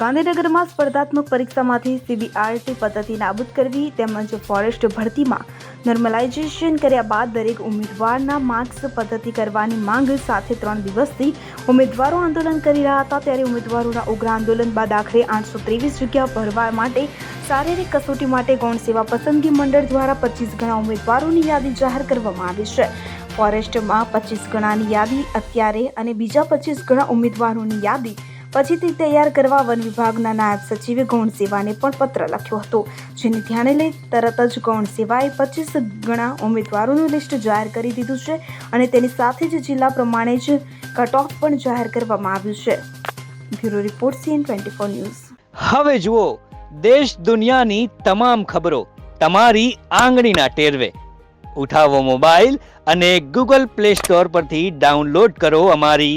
ગાંધીનગરમાં સ્પર્ધાત્મક પરીક્ષામાંથી સીબીઆરટી પદ્ધતિ નાબૂદ કરવી તેમજ ફોરેસ્ટ ભરતીમાં નોર્મલાઇઝેશન કર્યા બાદ દરેક ઉમેદવારના માર્ક્સ પદ્ધતિ કરવાની માંગ સાથે ત્રણ દિવસથી ઉમેદવારો આંદોલન કરી રહ્યા હતા. ત્યારે ઉમેદવારોના ઉગ્ર આંદોલન બાદ આખરે આઠસો ત્રેવીસ જગ્યા ભરવા માટે શારીરિક કસોટી માટે ગૌણ સેવા પસંદગી મંડળ દ્વારા પચીસ ગણા ઉમેદવારોની યાદી જાહેર કરવામાં આવી છે. ફોરેસ્ટમાં પચીસ ગણાની યાદી અત્યારે અને બીજા પચીસ ગણા ઉમેદવારોની યાદી પછીથી તૈયાર કરવા વન વિભાગના નાયબ સચિવે ગૌણ સેવાને પણ પત્ર લખ્યો હતો, જેને ધ્યાને લઈ તરત જ ગૌણ સેવાએ પચીસ ગણા ઉમેદવારોનું લિસ્ટ જાહેર કરી દીધું છે અને તેની સાથે જ જિલ્લા પ્રમાણે જ કટઓફ પણ જાહેર કરવામાં આવ્યું છે. Bureau report CN twenty four news. હવે જુઓ, દેશ દુનિયાની તમામ ખબરો તમારી આંગળીના ટેરવે. ઉઠાવો મોબાઈલ અને ગૂગલ પ્લે સ્ટોર પરથી ડાઉનલોડ કરો અમારી